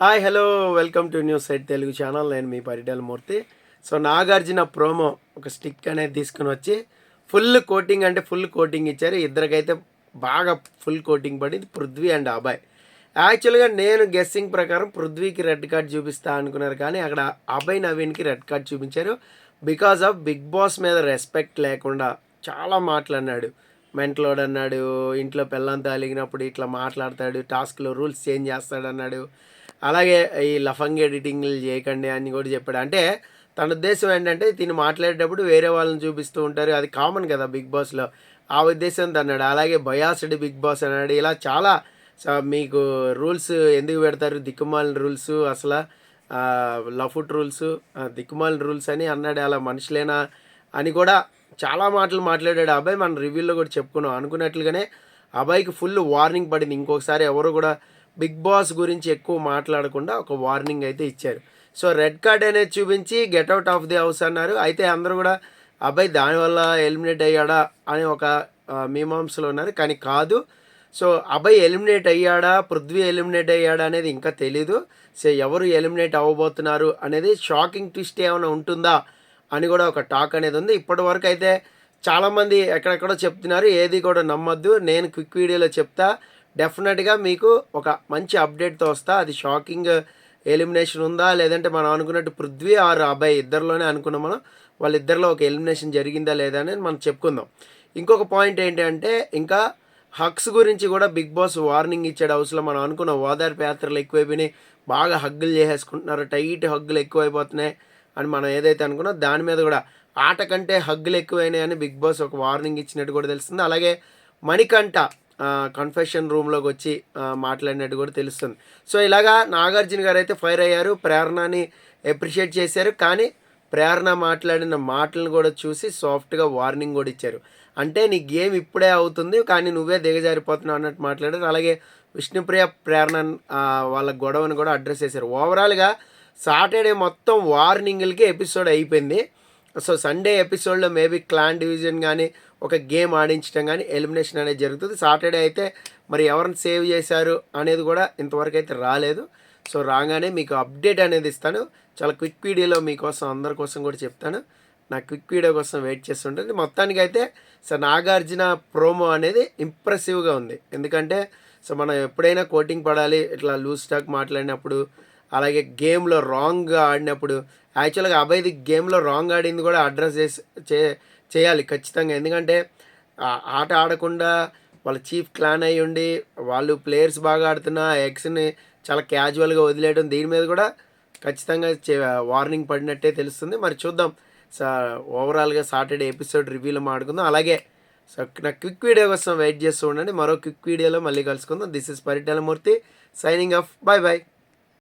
Hi hello welcome to news site Telugu channel. నేను మీ Paritala Murthy. So Nagarjuna promo ఒక stick అనేది తీసుకుని వచ్చి ఫుల్ కోటింగ్ అంటే ఫుల్ కోటింగ్ ఇచ్చారు. ఇద్దరికైతే బాగా ఫుల్ కోటింగ్ పడింది పృథ్వీ అండ్ అభయ్. యాక్చువల్గా నేను గెస్సింగ్ ప్రకారం పృథ్వీకి రెడ్ కార్డ్ చూపిస్తా అనుకున్నారు కానీ అక్కడ అభయ్ నవీన్కి రెడ్ కార్డ్ చూపించారు. బికాజ్ ఆఫ్ బిగ్ బాస్ మీద రెస్పెక్ట్ లేకుండా చాలా మాట్లాడినాడు మెంట్లోడ్ అన్నాడు ఇంట్లో పిల్లంతా అలిగినప్పుడు ఇట్లా మాట్లాడతాడు టాస్క్లో రూల్స్ చేంజ్ చేస్తాడు అన్నాడు. అలాగే ఈ లఫంగ్ ఎడిటింగ్లు చేయకండి అని కూడా చెప్పాడు. అంటే తన ఉద్దేశం ఏంటంటే తిని మాట్లాడేటప్పుడు వేరే వాళ్ళని చూపిస్తూ ఉంటారు. అది కామన్ కదా బిగ్ బాస్లో ఆ ఉద్దేశంతో అన్నాడు. అలాగే బయాస్డ్ బిగ్ బాస్ అన్నాడు. ఇలా చాలా స- మీకు రూల్స్ ఎందుకు పెడతారు? దిక్కుమాలిన రూల్స్ అసలు? లఫుట్ రూల్స్ దిక్కుమాలిన రూల్స్ అని అన్నాడు. అలా మనుషులేనా అని కూడా చాలా మాటలు మాట్లాడాడు అబ్బాయి. మన రివ్యూలో కూడా చెప్పుకున్నాం. అనుకున్నట్లుగానే అబ్బాయికి ఫుల్ వార్నింగ్ పడింది. ఇంకొకసారి ఎవరు కూడా బిగ్ బాస్ గురించి ఎక్కువ మాట్లాడకుండా ఒక వార్నింగ్ అయితే ఇచ్చారు. సో రెడ్ కార్డ్ అనేది చూపించి get out of the house అన్నారు. అయితే అందరూ కూడా అబ్బాయి దానివల్ల ఎలిమినేట్ అయ్యాడా? అని ఒక మీమాంసలో ఉన్నారు. కానీ కాదు. సో అబ్బాయి ఎలిమినేట్ అయ్యాడా? పృథ్వీ ఎలిమినేట్ అయ్యాడా? అనేది ఇంకా తెలీదు. సో ఎవరు ఎలిమినేట్ అవ్వబోతున్నారు అనేది షాకింగ్ ట్విస్ట్ ఏమైనా ఉంటుందా అని కూడా ఒక టాక్ అనేది ఉంది. ఇప్పటి వరకు అయితే చాలామంది ఎక్కడెక్కడో చెప్తున్నారు. ఏది కూడా నమ్మద్దు. నేను క్విక్ వీడియోలో చెప్తా. డెఫినెట్గా మీకు ఒక మంచి అప్డేట్తో వస్తా. అది షాకింగ్ ఎలిమినేషన్ ఉందా? లేదంటే మనం అనుకున్నట్టు పృథ్వీ ఆర్ అబ్బాయి ఇద్దరిలోనే అనుకున్నాం మనం. వాళ్ళిద్దరిలో ఒక ఎలిమినేషన్ జరిగిందా లేదా అనేది మనం చెప్పుకుందాం. ఇంకొక పాయింట్ ఏంటంటే ఇంకా హక్స్ గురించి కూడా బిగ్ బాస్ వార్నింగ్ ఇచ్చాడు హౌస్లో. మనం అనుకున్నాం ఓదార్పు యాత్రలు ఎక్కువైపోయినాయి. బాగా హగ్గులు చేసేసుకుంటున్నారు. టైట్ హగ్గులు ఎక్కువైపోతున్నాయి అని మనం ఏదైతే అనుకున్నా దాని మీద కూడా ఆట కంటే హగ్గులు ఎక్కువైనాయి అని బిగ్ బాస్ ఒక వార్నింగ్ ఇచ్చినట్టు కూడా తెలుస్తుంది. అలాగే మణికంఠ కన్ఫెషన్ రూమ్లోకి వచ్చి మాట్లాడినట్టు కూడా తెలుస్తుంది. సో ఇలాగా నాగార్జున గారు అయితే ఫైర్ అయ్యారు ప్రేరణని అప్రిషియేట్ చేశారు కానీ ప్రేరణ మాట్లాడిన మాటలను కూడా చూసి సాఫ్ట్గా వార్నింగ్ కూడా ఇచ్చారు. అంటే నీ గేమ్ ఇప్పుడే అవుతుంది కానీ నువ్వే దిగజారిపోతున్నావు అన్నట్టు మాట్లాడారు. అలాగే విష్ణుప్రియ ప్రేరణ వాళ్ళ గొడవను కూడా అడ్రస్ చేశారు. ఓవరాల్గా సాటర్డే మొత్తం వార్నింగ్లకి ఎపిసోడ్ అయిపోయింది. సో సండే ఎపిసోడ్లో మేబీ క్లాన్ డివిజన్ కానీ ఒక గేమ్ ఆడించడం కానీ ఎలిమినేషన్ అనేది జరుగుతుంది. సాటర్డే అయితే మరి ఎవరిని సేవ్ చేశారు అనేది కూడా ఇంతవరకు అయితే రాలేదు. సో రాగానే మీకు అప్డేట్ అనేది ఇస్తాను. చాలా క్విక్ వీడియోలో మీకోసం అందరి కోసం కూడా చెప్తాను. నా క్విక్ వీడియో కోసం వెయిట్ చేస్తుంటుంది. మొత్తానికి అయితే సో నాగార్జున ప్రోమో అనేది ఇంప్రెసివ్గా ఉంది. ఎందుకంటే సో మనం ఎప్పుడైనా కోటింగ్ పడాలి ఇట్లా లూజ్ స్టాక్ మాట్లాడినప్పుడు అలాగే గేమ్లో రాంగ్గా ఆడినప్పుడు యాక్చువల్గా అబ్బాయిది గేమ్లో రాంగ్ ఆడింది కూడా అడ్రస్ చేసి చే చేయాలి ఖచ్చితంగా. ఎందుకంటే ఆట ఆడకుండా వాళ్ళ చీఫ్ క్లాన్ అయ్యి ఉండి వాళ్ళు ప్లేయర్స్ బాగా ఆడుతున్న ఎక్స్ని చాలా క్యాజువల్గా వదిలేయడం దీని మీద కూడా ఖచ్చితంగా వార్నింగ్ పడినట్టే తెలుస్తుంది. మరి చూద్దాం. సా ఓవరాల్గా సాటర్డే ఎపిసోడ్ రివ్యూలో మాడుకుందాం అలాగే సో నా క్విక్ వీడియో కోసం వెయిట్ చేస్తూ ఉండండి. మరో క్విక్ వీడియోలో మళ్ళీ కలుసుకుందాం. This is Paritala Murthy signing off. Bye bye